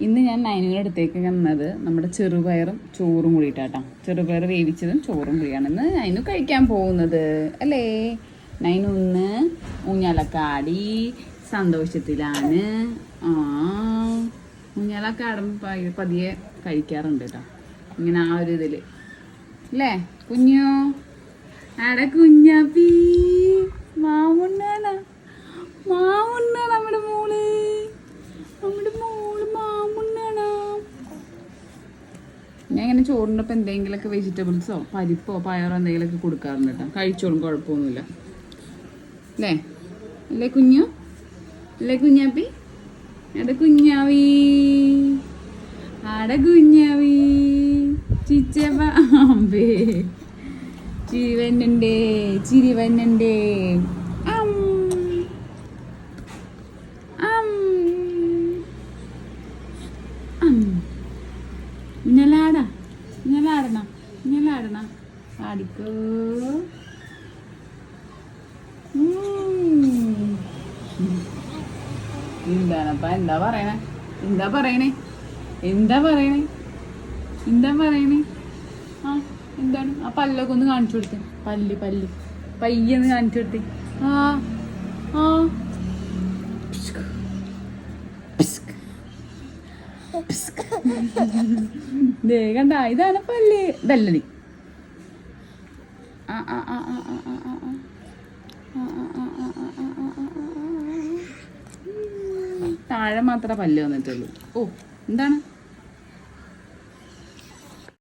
ഇന്ന് ഞാൻ നൈനിയുടെ അടുത്തേക്ക് വന്നത് നമ്മുടെ ചെറുപയറും ചോറും കൂടിയിട്ടാട്ടോ. ചെറുപയർ വേവിച്ചതും ചോറും കൂടിയാണ്. ഇന്ന് നൈനു കഴിക്കാൻ പോകുന്നത്. അല്ലേ? നൈനു ഒന്ന് ഊഞ്ഞാലക്കാടി സന്തോഷത്തിലാണ്. ആ ഊഞ്ഞാലൊക്കെ പതിയെ കഴിക്കാറുണ്ട് കേട്ടോ ഇങ്ങനെ ആ ഒരു ഇതിൽ അല്ലേ? കുഞ്ഞോ? ആടെ കുഞ്ഞാപ്പി. ഞാൻ ഇങ്ങനെ ചോറിന്റെ ഒപ്പം എന്തെങ്കിലുമൊക്കെ വെജിറ്റബിൾസോ പരിപ്പോ പയറോ എന്തെങ്കിലുമൊക്കെ കൊടുക്കാറുണ്ട് കേട്ടോ. കഴിച്ചോളും കുഴപ്പമൊന്നുമില്ല. അല്ലേ അല്ലേ കുഞ്ഞു? അല്ലേ കുഞ്ഞാപ്പി? അത് കുഞ്ഞാവി. ആട കുഞ്ഞാവി. അമ്പേ. ചിരി വന്നുണ്ടേ ചിരി അം. ഇന്നലാടാ ഇന്നലാടണ ഇന്നലാടണ ആടിക്കോ. എന്താണപ്പ എന്താ പറയണേ? എന്താ പറയണേ? എന്താ പറയണേ? എന്താ പറയണേ? ആ എന്താണ്? ആ പല്ലൊക്കെ ഒന്ന് കാണിച്ചു കൊടുത്തേ. പല്ല് പല്ല്. പയ്യൊന്ന് കാണിച്ചു കൊടുത്തേ. ആ. ദേ കണ്ട ഇതാണ് പല്ല് ഇതല്ലടി ആ ആ ആ ആ ആ ആ ആ താഴെ മാത്രമേ പല്ല് വന്നിട്ടുള്ളൂ ഓ എന്താണ്